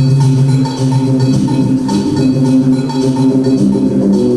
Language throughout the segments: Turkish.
Thank you.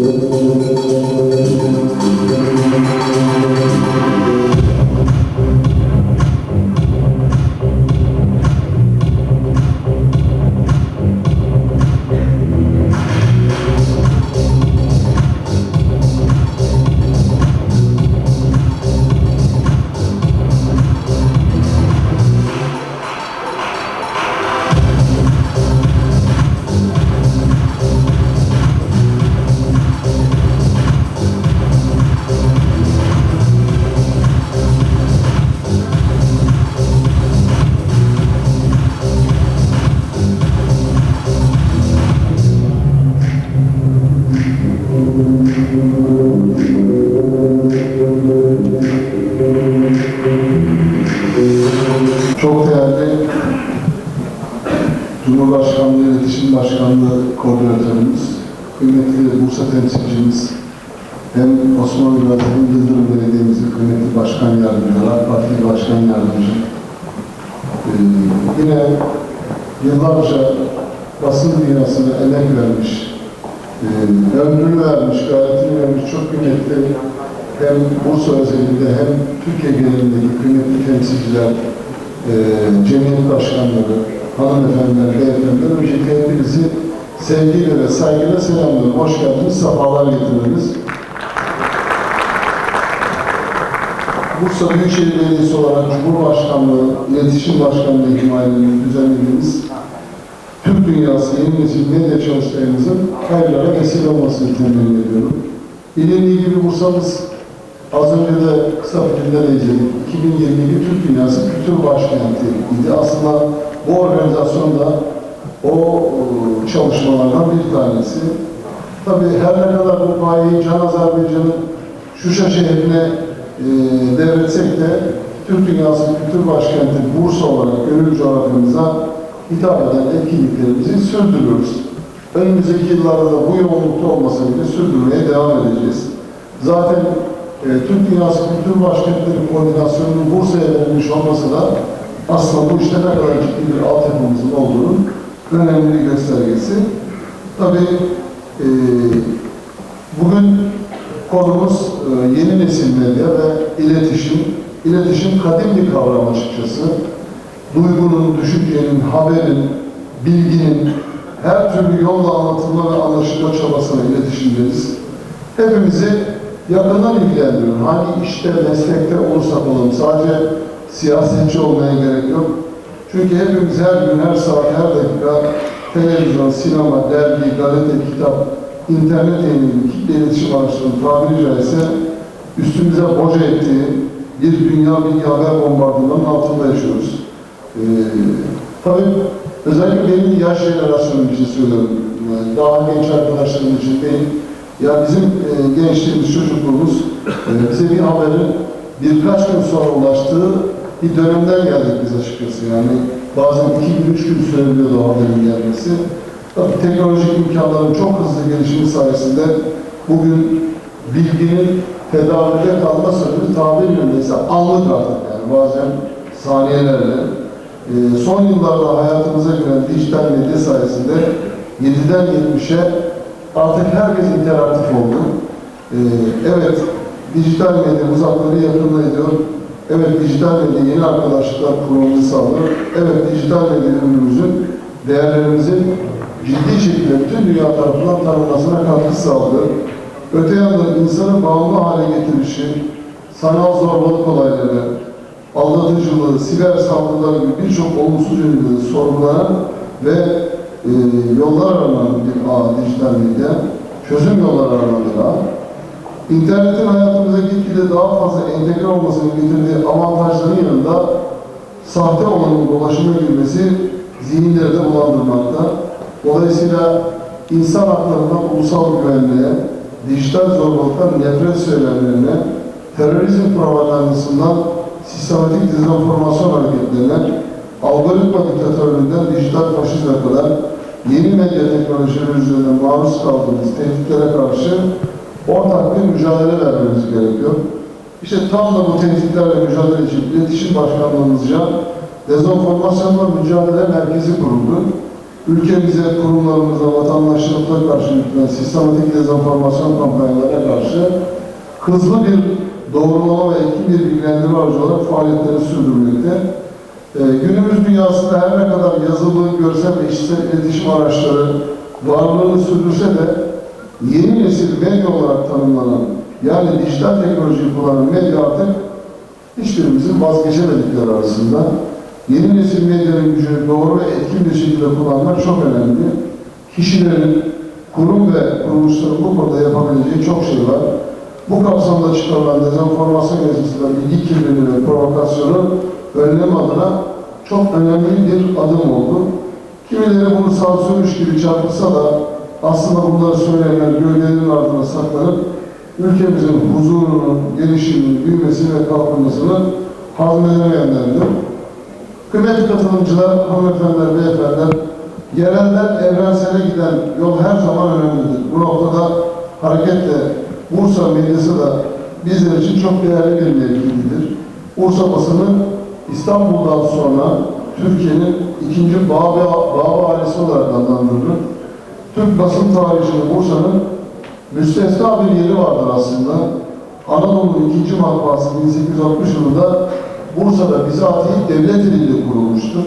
Hem Yıldırım Belediye'mizin kıymetli Başkan Yardımcıları, AK Parti Başkan Yardımcı, ee, yine yıllarca basın dünyasına emek vermiş, e, ömrünü vermiş, gayretini vermiş çok kıymetli hem Bursa özelinde hem Türkiye genelindeki kıymetli temsilciler, e, cemiyet başkanları, hanımefendiler, beyefendiler, öncelikle hepinizi sevgiyle ve saygıyla selamlıyorum. Hoş geldiniz, sefalar getirdiniz. Bursa Büyükşehir Belediyesi olarak Cumhurbaşkanlığı, İletişim Başkanlığı ihmalinin düzenlediğimiz Türk Dünyası Yeni Nesil Medya Çalıştayımızın hayırlara vesile olmasını temenni ediyorum. Bilindiği gibi Bursa'mız az önce de kısa filmde de izledik. 2022 Türk Dünyası Kültür Başkenti idi. Aslında bu organizasyon da o e, çalışmalardan bir tanesi. Tabii her ne kadar bu payeyi Can Azerbaycan'ın Şuşa şehrine e, devretsek de Türk Dünyası Kültür Başkenti Bursa olarak gönül coğrafyamıza hitap eden etkinliklerimizi sürdürüyoruz. Önümüzdeki yıllarda da bu yoğunlukta olmasa bile sürdürmeye devam edeceğiz. Zaten e, Türk Dünyası Kültür Başkentleri Koordinasyonu'nun Bursa'ya verilmiş olması da aslında bu işte ne kadar ciddi bir altyapımızın olduğunun önemli bir göstergesi. Tabii e, bugün konumuz e, yeni nesil medya ve iletişim. İletişim kadim bir kavram açıkçası. Duygunun, düşüncenin, haberin, bilginin her türlü yolla anlatılma ve anlaşılma çabasına iletişim deriz. Hepimizi yakından ilgilendiriyor. Hangi işte, meslekte olursak olalım. Sadece siyasetçi olmaya gerek yok. Çünkü hepimiz her gün, her saat, her dakika televizyon, sinema, dergi, gazete, kitap, internet yayını, kitle iletişim araçlarının tabiri caizse üstümüze boca ettiği bir dünya bilgi haber bombardımanının altında yaşıyoruz. Ee, tabii özellikle benim yaş jenerasyonum için söylüyorum. Yani daha genç arkadaşlarım için değil. Ya bizim e, gençliğimiz, çocukluğumuz e, bize bir haberin birkaç gün sonra ulaştığı bir dönemden geldik biz açıkçası. Yani bazen iki gün, üç gün sürebiliyordu haberin gelmesi. Tabii teknolojik imkanların çok hızlı gelişimi sayesinde bugün bilginin tedavide kalma süreci tabirle neyse anlık artık yani bazen saniyelerle. Ee, son yıllarda hayatımıza giren dijital medya sayesinde 7'den 70'e artık herkes interaktif oldu. Ee, evet, dijital medya uzakları yakınına ediyor. Evet, dijital medya yeni arkadaşlıklar kurmamızı sağlıyor. Evet, dijital medya ürünümüzün, değerlerimizin ciddi şekilde bütün dünya tarafından tanınmasına katkı sağlıyor. Öte yandan insanı bağımlı hale getirişi, sanal zorbalık olayları, aldatıcılığı, siber saldırılar gibi birçok olumsuz yönleri sorgulanan ve e, yollar aranan bir ağ dijital medya, çözüm yolları aranan bir ağ. İnternetin hayatımıza gitgide daha fazla entegre olmasının getirdiği avantajların yanında sahte olanın dolaşıma girmesi zihinleri de bulandırmakta. Dolayısıyla insan haklarından ulusal güvenliğe, dijital zorbalıktan nefret söylemlerine, terörizm propagandasından sistematik dezenformasyon hareketlerine, algoritma diktatörlüğünden dijital faşizme kadar yeni medya teknolojileri üzerinden maruz kaldığımız tehditlere karşı ortak bir mücadele vermemiz gerekiyor. İşte tam da bu tehditlerle mücadele için iletişim başkanlığımızca dezenformasyonla mücadele merkezi kuruldu. Ülkemize, kurumlarımıza, vatandaşlarımıza karşı yürütülen sistematik dezenformasyon kampanyalarına karşı hızlı bir doğrulama ve etkin bir bilgilendirme aracı olarak faaliyetleri sürdürmekte. Ee, günümüz dünyasında her ne kadar yazılı, görsel ve işitsel iletişim araçları varlığını sürdürse de yeni nesil medya olarak tanımlanan yani dijital teknolojiyi kullanan medya artık hiçbirimizin vazgeçemedikleri arasında. Yeni nesil medyanın gücünü doğru ve etkin bir şekilde kullanmak çok önemli. Kişilerin, kurum ve kuruluşların bu konuda yapabileceği çok şey var. Bu kapsamda çıkarılan dezenformasyon yazısıyla bilgi kirliliği ve provokasyonu önlem adına çok önemli bir adım oldu. Kimileri bunu sansürmüş gibi çarpısa da aslında bunları söyleyenler gölgenin ardına saklanıp ülkemizin huzurunu, gelişimini, büyümesini ve kalkınmasını hazmedemeyenlerdir. Kıymetli katılımcılar, hanımefendiler, beyefendiler, yerelden evrensele giden yol her zaman önemlidir. Bu noktada hareketle Bursa medyası da bizler için çok değerli bir mevkidir. Bursa basını İstanbul'dan sonra Türkiye'nin ikinci Baba, Baba ailesi olarak adlandırılır. Türk basın tarihinde Bursa'nın müstesna bir yeri vardır aslında. Anadolu'nun ikinci matbaası 1860 yılında Bursa'da bizatihi devlet eliyle kurulmuştur.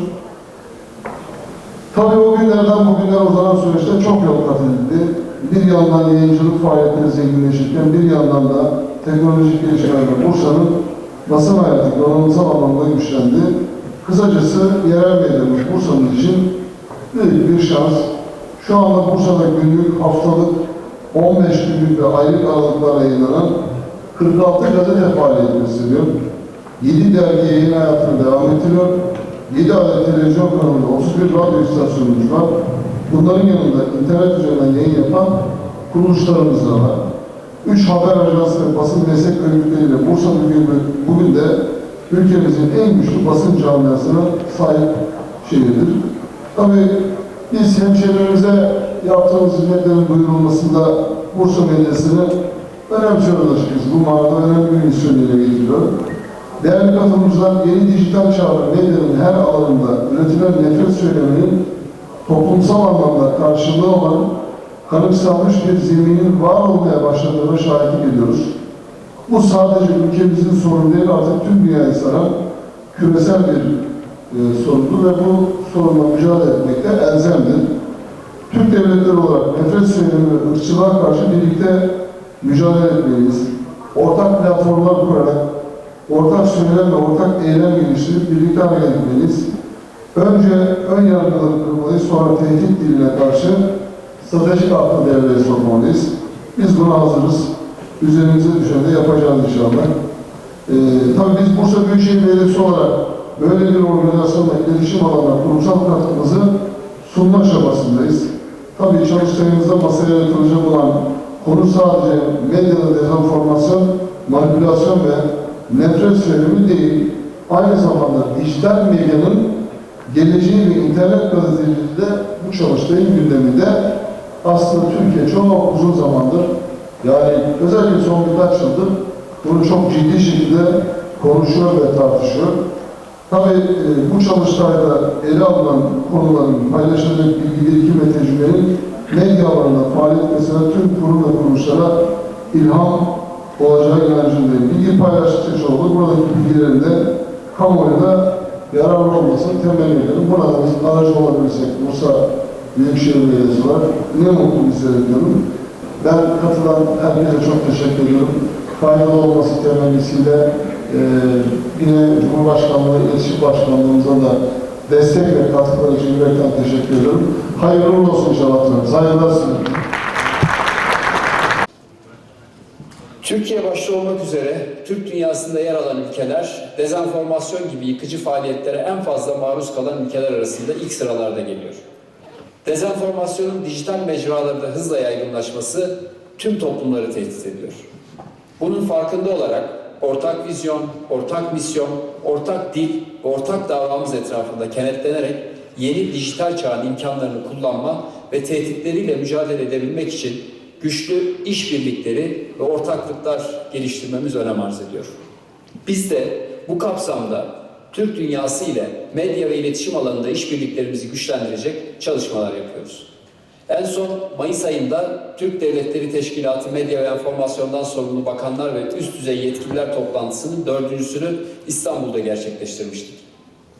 Tabii o günlerden bugünlere uzanan süreçte çok yol kat edildi. Bir yandan yayıncılık faaliyetleri zenginleşirken bir yandan da teknolojik gelişmelerle Bursa'nın basın hayatı donanımsal anlamda güçlendi. Kısacası yerel medyamız Bursa'mız için büyük bir şans. Şu anda Bursa'da günlük, haftalık, 15 günlük ve aylık aralıklarla yayınlanan 46 gazete faaliyet gösteriyor. 7 dergi yayın hayatını devam ettiriyor. 7 adet televizyon kanalında 31 radyo istasyonumuz var. Bunların yanında internet üzerinden yayın yapan kuruluşlarımız da var. 3 haber ajansı ve basın destek örgütleriyle Bursa bugün, bugün de ülkemizin en güçlü basın camiasına sahip şehirdir. Tabii biz hemşehrilerimize yaptığımız hizmetlerin duyurulmasında Bursa medyasını önemsiyoruz açıkçası. Bu manada önemli bir misyon ile getiriyor. Değerli katılımcılar, yeni dijital çağda medyanın her alanında üretilen nefret söyleminin toplumsal anlamda karşılığı olan kanıksanmış bir zeminin var olmaya başladığına şahitlik ediyoruz. Bu sadece ülkemizin sorunu değil, artık tüm dünyayı saran küresel bir e, sorundur ve bu sorunla mücadele etmekte elzemdir. Türk devletleri olarak nefret söylemi ve ırkçılığa karşı birlikte mücadele etmeliyiz. Ortak platformlar kurarak ortak söylem ve ortak eylem geliştirip birlikte hareket etmeliyiz. Önce ön yargıları kırmalıyız, sonra tehdit diline karşı stratejik aklı devreye sokmalıyız. Biz buna hazırız. Üzerimize düşen de yapacağız inşallah. Ee, tabii biz Bursa Büyükşehir Belediyesi olarak böyle bir organizasyonla iletişim alanına kurumsal katkımızı sunma aşamasındayız. Tabii çalıştayımızda masaya yatırılacak olan konu sadece medyada dezenformasyon, manipülasyon ve nefret söylemi değil, aynı zamanda dijital medyanın geleceği ve internet gazeteciliği de bu çalıştayın gündeminde aslında Türkiye çok uzun zamandır yani özellikle son birkaç yıldır bunu çok ciddi şekilde konuşuyor ve tartışıyor. Tabii e, bu çalıştayda ele alınan konuların paylaşılacak bilgi birikim ve tecrübenin medya alanında faaliyet mesela tüm kurum ve kuruluşlara ilham olacağı inancındayım. Bilgi paylaştıkça olur. Buradaki bilgilerin de kamuoyuna yararlı olmasını temenni ediyorum. Burada biz aracı olabilirsek Bursa Büyükşehir Belediyesi var. Ne mutlu bize ediyorum. Ben katılan herkese çok teşekkür ediyorum. Faydalı olması temennisiyle e, yine Cumhurbaşkanlığı, İletişim Başkanlığımıza da destek ve katkıları için yürekten teşekkür ediyorum. Hayırlı olsun inşallah. diyorum. Saygılar. Türkiye başta olmak üzere Türk dünyasında yer alan ülkeler dezenformasyon gibi yıkıcı faaliyetlere en fazla maruz kalan ülkeler arasında ilk sıralarda geliyor. Dezenformasyonun dijital mecralarda hızla yaygınlaşması tüm toplumları tehdit ediyor. Bunun farkında olarak ortak vizyon, ortak misyon, ortak dil ortak davamız etrafında kenetlenerek yeni dijital çağın imkanlarını kullanma ve tehditleriyle mücadele edebilmek için güçlü işbirlikleri ve ortaklıklar geliştirmemiz önem arz ediyor. Biz de bu kapsamda Türk dünyası ile medya ve iletişim alanında işbirliklerimizi güçlendirecek çalışmalar yapıyoruz. En son Mayıs ayında Türk Devletleri Teşkilatı Medya ve Enformasyondan sorumlu bakanlar ve üst düzey yetkililer toplantısının dördüncüsünü İstanbul'da gerçekleştirmiştik.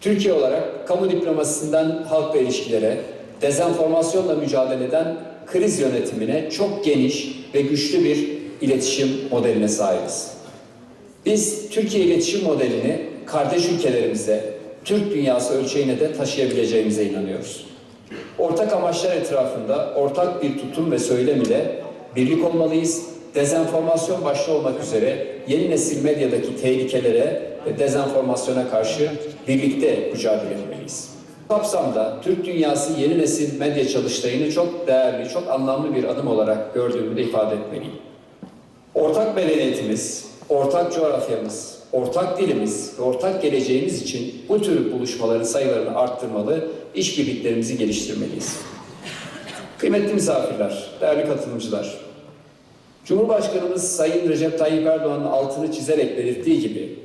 Türkiye olarak kamu diplomasisinden halkla ilişkilere, dezenformasyonla mücadele eden kriz yönetimine çok geniş ve güçlü bir iletişim modeline sahibiz. Biz Türkiye iletişim modelini kardeş ülkelerimize, Türk dünyası ölçeğine de taşıyabileceğimize inanıyoruz. Ortak amaçlar etrafında ortak bir tutum ve söylem ile birlik olmalıyız. Dezenformasyon başta olmak üzere yeni nesil medyadaki tehlikelere ve dezenformasyona karşı birlikte mücadele etmeliyiz. Kapsamda Türk dünyası yeni nesil medya çalıştayını çok değerli, çok anlamlı bir adım olarak gördüğümü de ifade etmeliyim. Ortak medeniyetimiz, ortak coğrafyamız, ortak dilimiz ve ortak geleceğimiz için bu tür buluşmaların sayılarını arttırmalı, işbirliklerimizi geliştirmeliyiz. Kıymetli misafirler, değerli katılımcılar, Cumhurbaşkanımız Sayın Recep Tayyip Erdoğan'ın altını çizerek belirttiği gibi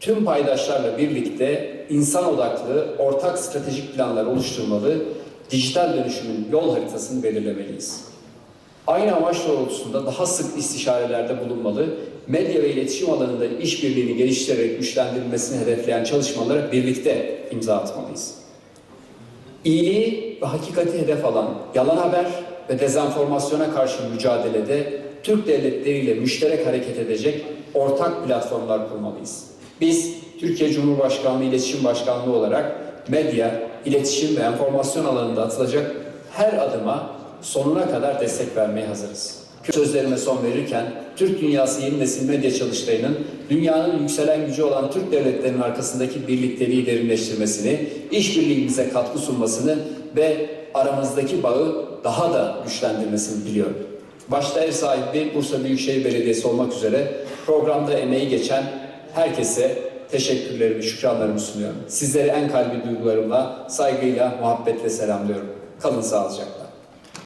tüm paydaşlarla birlikte insan odaklı ortak stratejik planlar oluşturmalı, dijital dönüşümün yol haritasını belirlemeliyiz. Aynı amaç doğrultusunda daha sık istişarelerde bulunmalı, medya ve iletişim alanında işbirliğini geliştirerek güçlendirilmesini hedefleyen çalışmalara birlikte imza atmalıyız. İyiliği ve hakikati hedef alan yalan haber ve dezenformasyona karşı mücadelede Türk devletleriyle müşterek hareket edecek ortak platformlar kurmalıyız. Biz Türkiye Cumhurbaşkanlığı İletişim Başkanlığı olarak medya, iletişim ve enformasyon alanında atılacak her adıma sonuna kadar destek vermeye hazırız. Sözlerime son verirken Türk dünyası yeni nesil medya çalıştayının dünyanın yükselen gücü olan Türk devletlerinin arkasındaki birlikteliği derinleştirmesini, işbirliğimize katkı sunmasını ve aramızdaki bağı daha da güçlendirmesini biliyorum. Başta ev sahibi Bursa Büyükşehir Belediyesi olmak üzere programda emeği geçen herkese teşekkürlerimi, şükranlarımı sunuyorum. Sizleri en kalbi duygularımla, saygıyla, muhabbetle selamlıyorum. Kalın sağlıcakla.